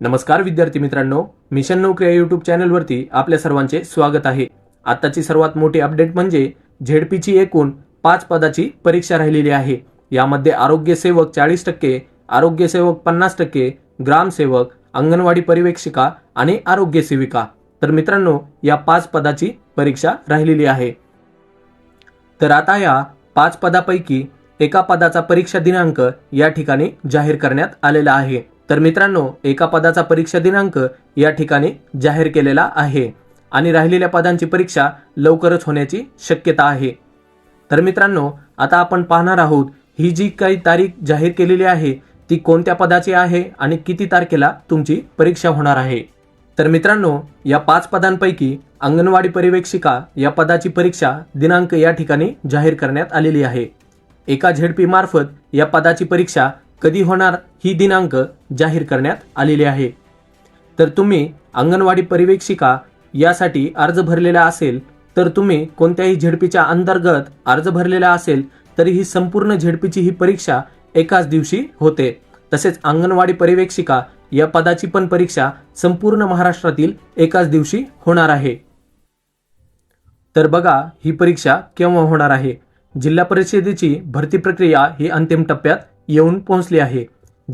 नमस्कार विद्यार्थी मित्रांनो मिशन नोकरी या युट्यूब चॅनलवरती आपल्या सर्वांचे स्वागत आहे. आत्ताची सर्वात मोठी अपडेट म्हणजे झेडपीची एकूण पाच पदाची परीक्षा राहिलेली आहे. यामध्ये आरोग्य सेवक चाळीस टक्के आरोग्य सेवक पन्नास टक्के ग्रामसेवक अंगणवाडी पर्यवेक्षिका आणि आरोग्य सेविका. तर मित्रांनो या पाच पदाची परीक्षा राहिलेली आहे. तर आता या पाच पदापैकी एका पदाचा परीक्षा दिनांक या ठिकाणी जाहीर करण्यात आलेला आहे. तर मित्रांनो एका पदाचा परीक्षा दिनांक या ठिकाणी जाहीर केलेला आहे आणि राहिलेल्या पदांची परीक्षा लवकरच होण्याची शक्यता आहे. तर मित्रांनो आता आपण पाहणार आहोत ही जी काही तारीख जाहीर केलेली आहे ती कोणत्या पदाची आहे आणि किती तारखेला तुमची परीक्षा होणार आहे? तर मित्रांनो या पाच पदांपैकी अंगणवाडी पर्यवेक्षिका या पदाची परीक्षा दिनांक या ठिकाणी जाहीर करण्यात आलेली आहे. एका झेडपी मार्फत या पदाची परीक्षा कधी होणार ही दिनांक जाहीर करण्यात आलेली आहे. तर तुम्ही अंगणवाडी परिवेक्षिका यासाठी अर्ज भरलेला असेल तर तुम्ही कोणत्याही झेडपीच्या अंतर्गत अर्ज भरलेला असेल तरी ही संपूर्ण झेडपीची ही परीक्षा एकाच दिवशी होते. तसेच अंगणवाडी पर्यवेक्षिका या पदाची पण परीक्षा संपूर्ण महाराष्ट्रातील एकाच दिवशी होणार आहे. तर बघा ही परीक्षा केव्हा होणार आहे? जिल्हा परिषदेची भरती प्रक्रिया ही अंतिम टप्प्यात येऊन पोहोचली आहे.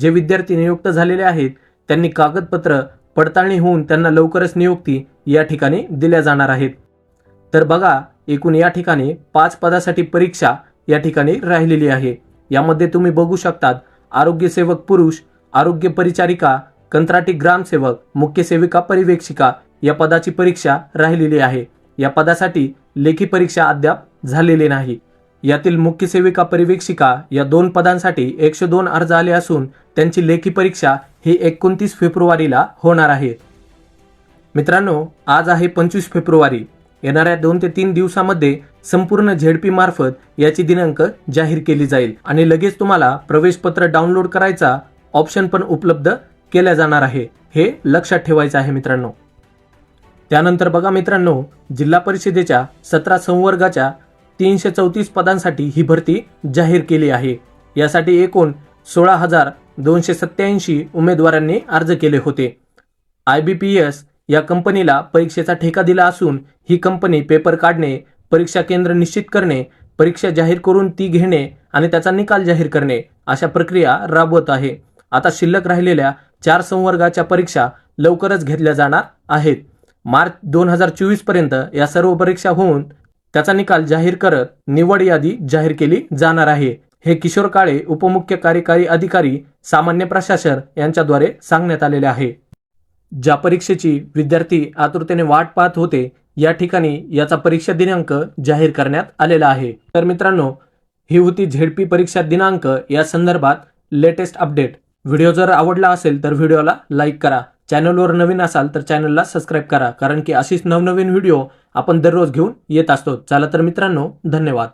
जे विद्यार्थी नियुक्त झालेले आहेत त्यांनी कागदपत्र पडताळणी होऊन त्यांना लवकरच नियुक्ती या ठिकाणी दिल्या जाणार आहेत. तर बघा एकूण या ठिकाणी पाच पदासाठी परीक्षा या ठिकाणी राहिलेली आहे. यामध्ये तुम्ही बघू शकतात आरोग्य सेवक पुरुष आरोग्य परिचारिका कंत्राटी ग्रामसेवक मुख्य सेविका परिवेक्षिका या पदाची परीक्षा राहिलेली आहे. या पदासाठी लेखी परीक्षा अद्याप झालेली नाही. यातील मुख्य सेविका परिवेक्षिका या दोन पदांसाठी एकशे दोन अर्ज आले असून त्यांची लेखी परीक्षा ही एकोणतीस फेब्रुवारीला होणार आहे. मित्रांनो आज आहे पंचवीस फेब्रुवारी. येणाऱ्या दोन ते तीन दिवसामध्ये संपूर्ण झेडपी मार्फत याची दिनांक जाहीर केली जाईल. आणि लगेच तुम्हाला प्रवेशपत्र डाउनलोड करायचा ऑप्शन पण उपलब्ध केल्या जाणार आहे. हे लक्षात ठेवायचं आहे मित्रांनो. त्यानंतर बघा मित्रांनो जिल्हा परिषदेच्या सतरा संवर्गाच्या तीनशे चौतीस पदांसाठी ही भरती जाहीर केली आहे. यासाठी एकूण सोळा हजार दोनशे सत्याऐंशी उमेदवारांनी अर्ज केले होते. आय बी पी एस या कंपनीला परीक्षेचा ठेका दिला असून ही कंपनी पेपर काढणे परीक्षा केंद्र निश्चित करणे परीक्षा जाहीर करून ती घेणे आणि त्याचा निकाल जाहीर करणे अशा प्रक्रिया राबवत आहे. आता शिल्लक राहिलेल्या चार संवर्गाच्या परीक्षा लवकरच घेतल्या जाणार आहेत. मार्च दोन हजार चोवीसपर्यंत या सर्व परीक्षा होऊन त्याचा निकाल जाहीर करत निवड यादी जाहीर केली जाणार आहे. हे किशोर काळे उपमुख्य कार्यकारी अधिकारी सामान्य प्रशासन यांच्याद्वारे सांगण्यात आलेले आहे. ज्या परीक्षेची विद्यार्थी आतुरतेने वाट पाहत होते या ठिकाणी याचा परीक्षा दिनांक जाहीर करण्यात आलेला आहे. तर मित्रांनो ही होती झेडपी परीक्षा दिनांक. या संदर्भात लेटेस्ट अपडेट. व्हिडिओ जर आवडला असेल तर व्हिडिओला लाईक करा. चॅनलवर नवीन असाल तर चॅनलला सबस्क्राईब करा कारण की अशीच नवनवीन व्हिडिओ आपण दररोज घेऊन येत असतो. चला तर मित्रांनो धन्यवाद.